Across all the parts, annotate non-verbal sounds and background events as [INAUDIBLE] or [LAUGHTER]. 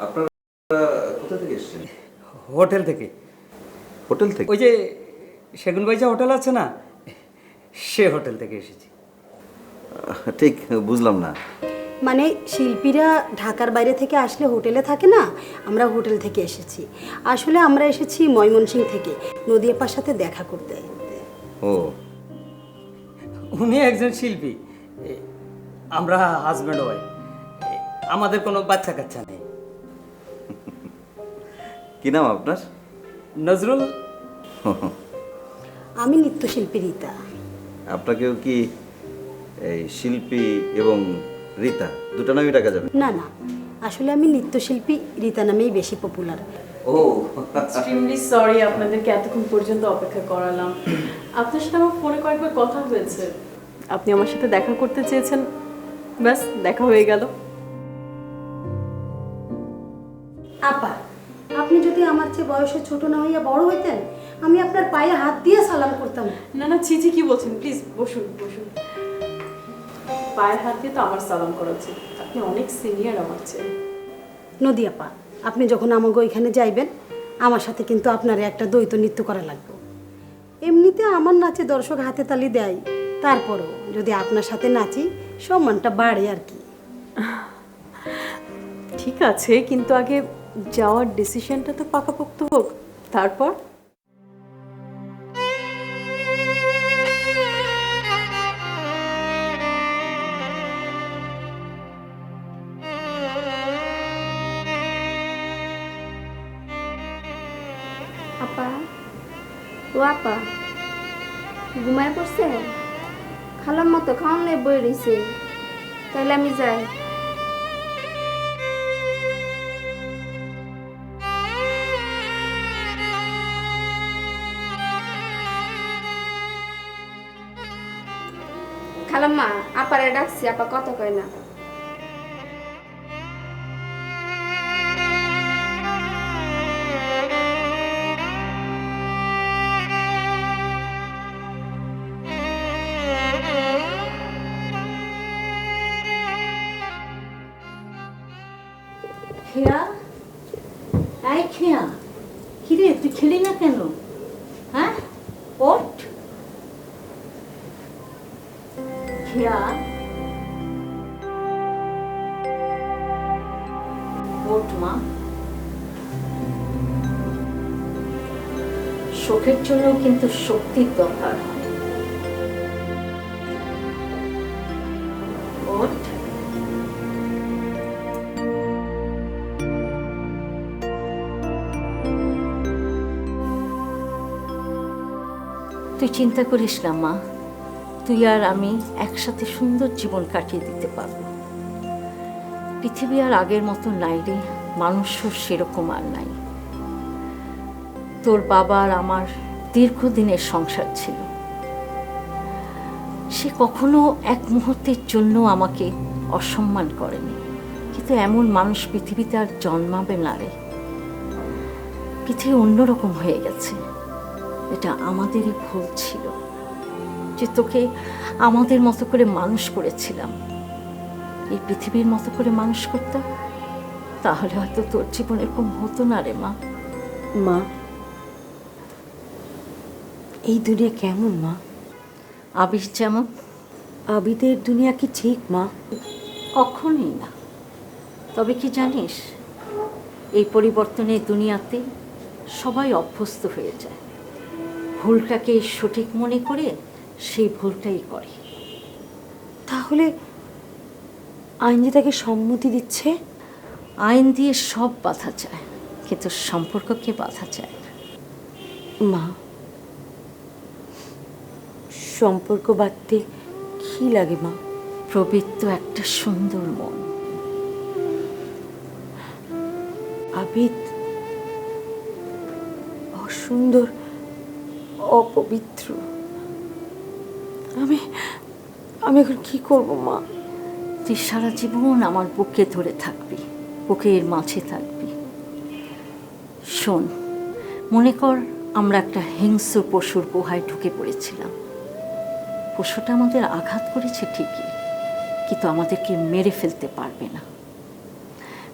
আপনারা কোথা থেকে এসেছেন? হোটেল থেকে। হোটেল থেকে? ওই যে সেগুন বাইজা হোটেল আছে না? সে হোটেল থেকে এসেছি। ঠিক বুঝলাম না। মানে শিল্পীরা ঢাকার বাইরে থেকে আসলে হোটেলে থাকে না? আমরা হোটেল থেকে এসেছি। আসলে আমরা এসেছি ময়মনসিং থেকে নদিয়াপার সাথে দেখা করতে। ও। উনি একজন শিল্পী। আমরা হাজব্যান্ড ওয়াইফ আমাদের কোনো বাচ্চা কাচ্চা নেই। কি নাম আপনার? নজরুল। [LAUGHS] আমি নৃত্যশিল্পী রীতা। আপনাকেও কি এই শিল্পী এবং রীতা দুটো নামই ডাকা যাবে? না না আসলে আমি নৃত্যশিল্পী রীতা নামেই বেশি পপুলার ও। এক্সট্রিমলি সরি আপনাদেরকে এতক্ষণ পর্যন্ত অপেক্ষা করালাম। আপনার সাথে আমার ফোনে কয়েকবার কথা হয়েছে। আপনি আমার সাথে দেখা করতে চেয়েছেন। ব্যাস দেখা হয়ে গেল। আপা আপনি যদি আমার চেয়ে বয়সে ছোট না হইয়া বড় হইতেন আমি আপনার পায়ে হাত দিয়ে সালাম করতাম। না না চিচি কি বলছেন? প্লিজ বসুন বসুন। পায়ের হাত দিয়ে তো আমার সালাম করা উচিত। আপনি অনেক সিনিয়র আমার চেয়ে। নদিয়াপা আপনি যখন আমাকে ওইখানে যাইবেন আমার সাথে কিন্তু আপনার একটা দ্বৈত নৃত্য করা লাগবে। এমনিতে আমার নাচে দর্শক হাতে তালি দেয় তারপরও যদি আপনার সাথে নাচি সম্মানটা বাড়ে আর কি। ঠিক আছে কিন্তু আগে যাওয়ার ডিসিশনটা তো পাকাপোক্ত হোক। তারপর? আপা, ও আপা, ঘুমায় পড়ছে? খালার মতো খাওয়ান বই রইছে। তাহলে আমি যাই। খালাম্মা আপারে ডাকছি আপা কত কয় না। ওঠ মা। শোকের জন্য কিন্তু শক্তির দরকার। তুই চিন্তা করিস না, মা। তুই আর আমি একসাথে সুন্দর জীবন কাটিয়ে দিতে পারব। পৃথিবী আর আগের মতো নাই রে। মানুষও সেরকম আর নাই। তোর বাবা আর আমার দীর্ঘদিনের সংসার ছিল। সে কখনো এক মুহূর্তের জন্য আমাকে অসম্মান করেনি। কিন্তু এমন মানুষ পৃথিবীতে আর জন্মাবে না রে। পৃথিবী অন্যরকম হয়ে গেছে। এটা আমাদেরই ভুল ছিল যে তোকে আমাদের মতো করে মানুষ করেছিলাম। এই পৃথিবীর মতো করে মানুষ করতাম তাহলে হয়তো তোর জীবন এরকম হতো না রে মা। মা? এই দুনিয়া কেমন মা? আবির যেমন। আবিদের দুনিয়া কি ঠিক মা? কখনোই না। তবে কি জানিস এই পরিবর্তনের দুনিয়াতে সবাই অভ্যস্ত হয়ে যায়। ভুলটাকে সঠিক মনে করে সেই ভুলটাই করে। তাহলে আইন যে তাকে সম্মতি দিচ্ছে, আইন দিয়ে সব বাধা যায় কিন্তু সম্পর্ককে বাধা চায়? মা, সম্পর্ক বাঁধতে কি লাগে মা? প্রবৃত্ত একটা সুন্দর মন। আবিদ, অসুন্দর, অপবিত্র। আমি আমি এখন কি করব মা? তুই সারা জীবন আমার বুকে ধরে থাকবি, বুকের মাঝে থাকবি। শোন, মনে কর আমরা একটা হিংস্র পশুর গুহায় ঢুকে পড়েছিলাম। পশুটা আমাদের আঘাত করেছে ঠিকই, কিন্তু আমাদেরকে মেরে ফেলতে পারবে না।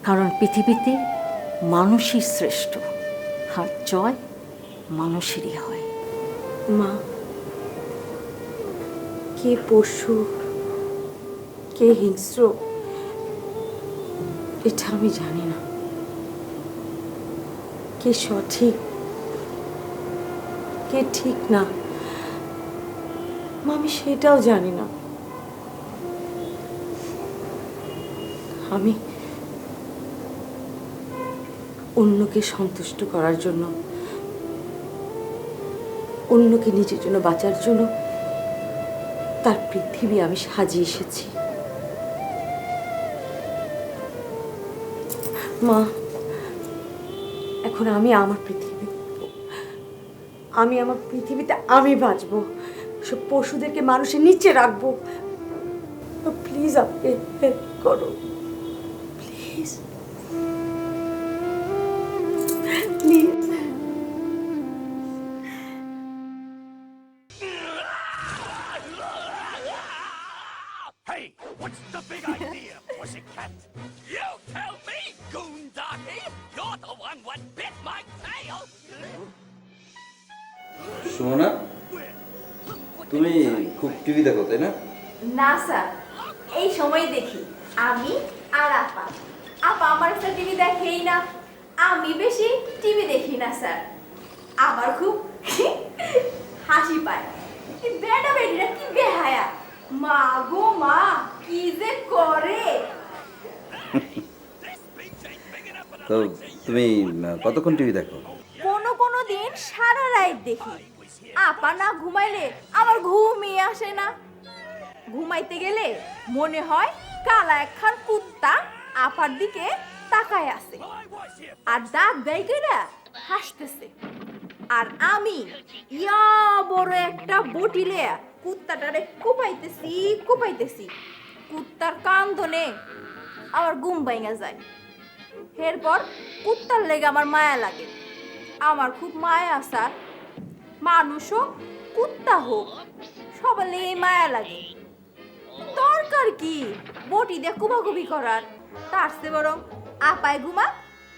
কারণ পৃথিবীতে মানুষই শ্রেষ্ঠ, আর জয় মানুষেরই হয়। মা, কে পশু কে হিংস্র? এটা আমি জানি না। কে সঠিক? কে ঠিক না? আমি সেটাও জানি না। আমি অন্যকে সন্তুষ্ট করার জন্য, অন্যকে নিজের জন্য বাঁচার জন্য তার পৃথিবী আমি সাজিয়ে এসেছি। মা, এখন আমি আমার পৃথিবী। আমি আমার পৃথিবীতে আমি বাঁচবো। সব পশুদেরকে মানুষের নিচে রাখব। প্লিজ আপনি হেল্প করো। প্লিজ প্লিজ না স্যার। এই সময় দেখি আমি আর আপা। আপা আমার স্যার টিভি দেখেই না। আমি বেশি টিভি দেখি না স্যার। আমার খুব [LAUGHS] হাসি পায়। বেটা বেটিরা কি বেহায়া। মা গো মা কি যে করে। তো তুমি কতক্ষণ টিভি দেখো? কোনো কোনো দিন সারা রাত দেখি। আপা না ঘুমাইলে আমার ঘুমই আসে না। ঘুমাইতে গেলে মনে হয় কালা একখান কুত্তা আপার দিকে তাকায় আছে। আর দাঁত কেনা হাসতেছে। আর আমি ইয়া বড় একটা বটিলে কুত্তাটারে কুপাইতেছি কুপাইতেছি। কুত্তার কান্দনে আমার ঘুম ভাঙা যায়। এরপর কুত্তার লেগে আমার মায়া লাগে। আমার খুব মায়া আসার মানুষ হোক কুত্তা হোক সবার মায়া লাগে। দরকার কি? বটি দিয়ে কুবাকুবি করার। তার চেয়ে বরং আপায় ঘুমা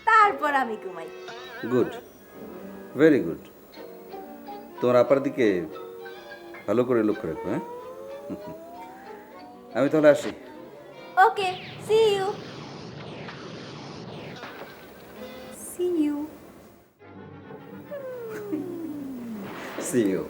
তারপর আমি ঘুমাই। গুড। Very good. তোমার আপার দিকে ভালো করে লক্ষ্য রাখো হ্যাঁ? আমি তাহলে আসি। Okay see you see you see you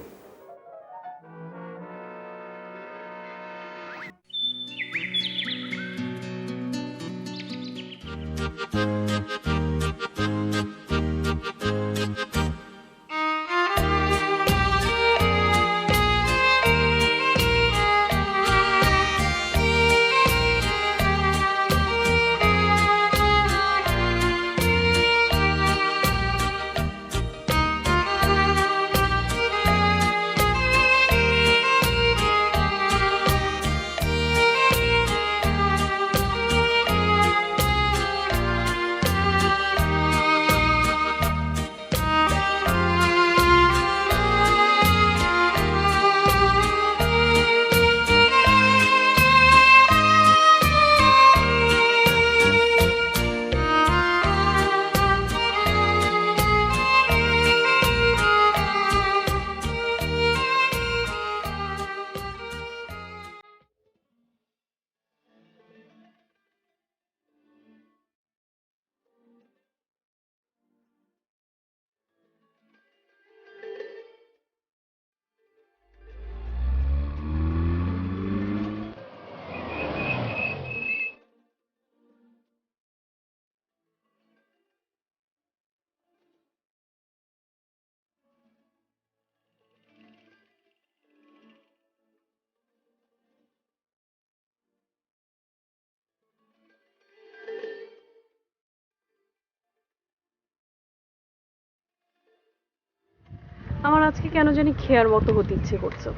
আমার আজকে কেন জানি খেয়ার মতো হতে ইচ্ছে করছে।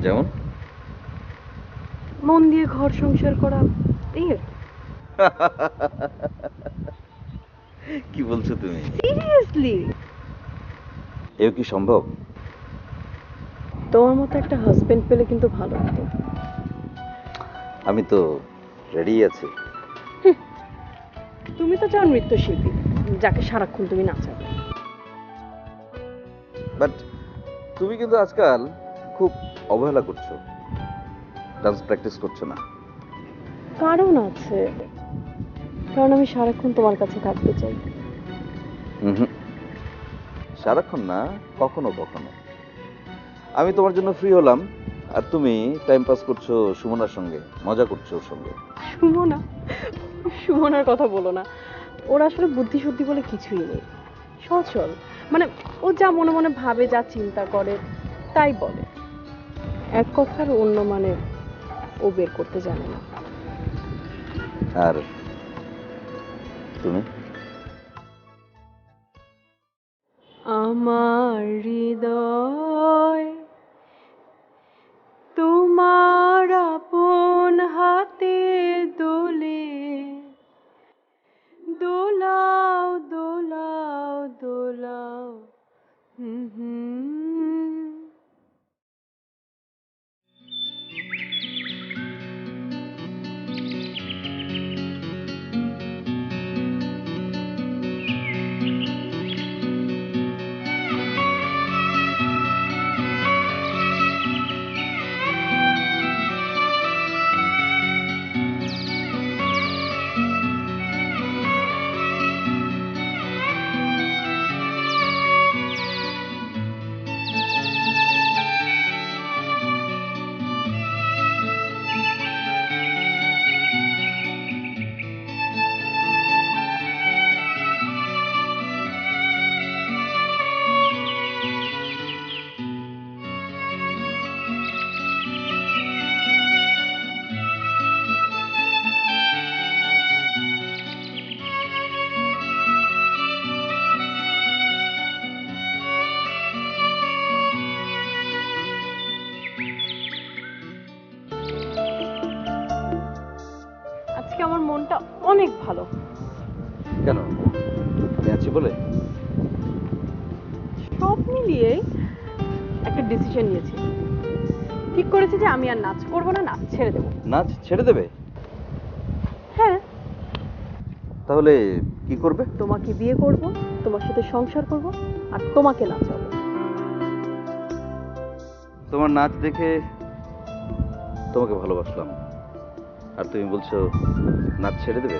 যেমন? মন দিয়ে ঘর সংসার করা এই আর কি। [LAUGHS] বলছো তুমি? সিরিয়াসলি এও কি সম্ভব? তোমার মতো একটা হাজবেন্ড পেলে কিন্তু ভালো হতো। আমি তো রেডি আছি। তুমি তো চাও নৃত্যশিল্পী যাকে সারাক্ষণ তুমি নাচাবে বাট তুমি কিন্তু আজকাল খুব অবহেলা করছ। ডান্স প্র্যাকটিস করছ না। কারণ আছে। কারণ আমি সারাক্ষণ তোমার কাছে থাকতে চাই। সারাক্ষণ না কখনো কখনো। আমি তোমার জন্য ফ্রি হলাম। আর তুমি টাইম পাস করছ সুমনার সঙ্গে। মজা করছ ওর সঙ্গে। সুমনা? সুমনার কথা বলো না। ওর আসলে বুদ্ধি শুদ্ধি বলে কিছুই নেই। সচল। মানে ও যা মনে মনে ভাবে যা চিন্তা করে তাই বলে। এক কথার অন্য মানে ও বের করতে জানে না। আর তুমি? আমার হৃদয় তোমার আপন হাতে দোলে দোলাও বলে? সব মিলিয়ে একটা ডিসিশন নিয়েছি। ঠিক করেছি যে আমি আর নাচ করব না নাচ ছেড়ে দেবো। নাচ ছেড়ে দেবে? হ্যাঁ। তাহলে কি করবে? তোমাকে বিয়ে করব তোমার সাথে সংসার করব আর তোমাকে নাচাবো। তোমার নাচ দেখে তোমাকে ভালোবাসলাম। আর তুমি বলছো নাচ ছেড়ে দেবে?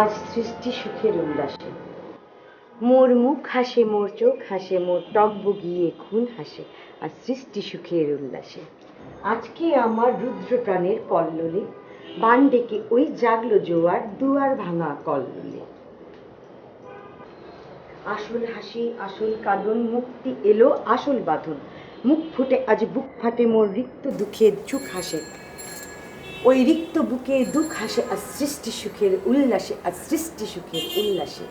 আজ সৃষ্টি সুখের উল্লাসে। মোর মুখ হাসে, মোর চোখ হাসে, মোর টক বগিয়ে খুন হাসে আর সৃষ্টি সুখের উল্লাসে। আজকে আমার রুদ্র প্রাণের কল্লোলে, বান ডেকে ওই জাগলো জোয়ার দুয়ার ভাঙা কল্লোলে। আসল হাসি, আসল কাঁদন, মুক্তি এলো আসল বাঁধন। মুখ ফুটে, আজ বুক ফাটে, মোর রিক্ত দুঃখে চুক হাসে। ওই রিক্ত বুকে দুঃখ হাসে আর সৃষ্টি সুখের উল্লাসে আর সৃষ্টি সুখের উল্লাসে।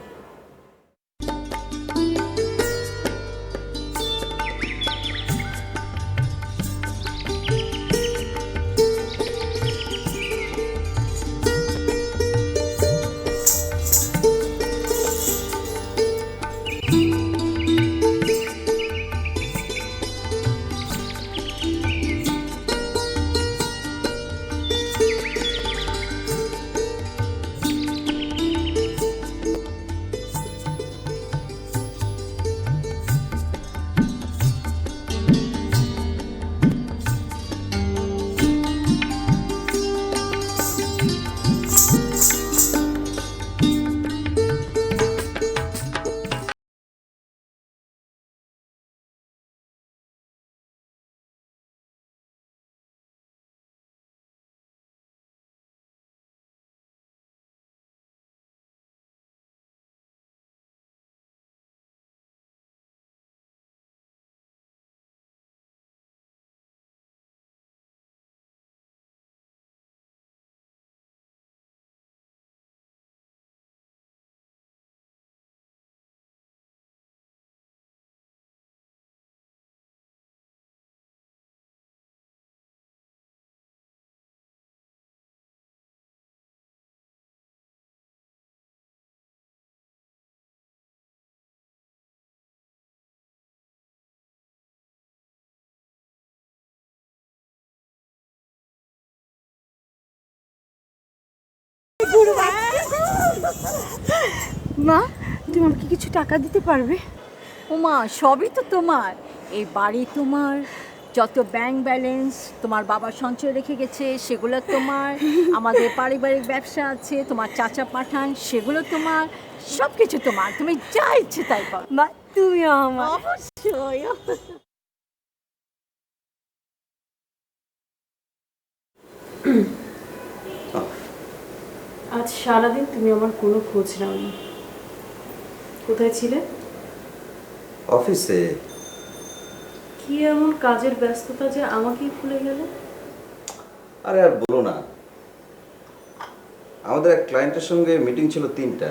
মা তুমি আমাকে কিছু টাকা দিতে পারবে? ও মা সবই তো তোমার। এই বাড়ি তোমার যত ব্যাংক ব্যালেন্স তোমার বাবা সঞ্চয় রেখে গেছে সেগুলো তোমার আমাদের পারিবারিক ব্যবসা আছে তোমার চাচা পাঠান সেগুলো তোমার সব কিছু তোমার। তুমি যা ইচ্ছে তাই করো। মা তুমি আমার। অবশ্যই। আজ সারাদিন তুমি আমার কোনো খোঁজ নাওনি। কোথায় ছিলে? অফিসে। কি এমন কাজের ব্যস্ততা যে আমাকেই ভুলে গেলে? আরে আর বলো না। আমাদের এক ক্লায়েন্টের সঙ্গে মিটিং ছিল তিনটা।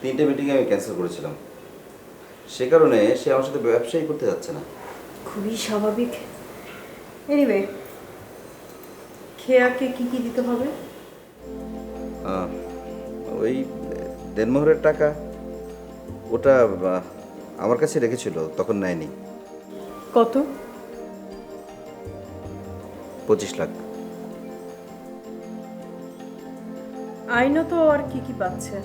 তিনটে মিটিংয়ে আমি ক্যান্সেল করেছিলাম। সে কারণে সে আমার সাথে ব্যবসাই করতে যাচ্ছে না। খুবই স্বাভাবিক। এনিওয়ে খেয়াকে কি কি দিতে হবে? ওই দেনমোহরের টাকা ওটা আমার কাছে রেখেছিল তখন নেয়নি। কত? পঁচিশ লাখ। আইনত আর কি কি পাচ্ছে?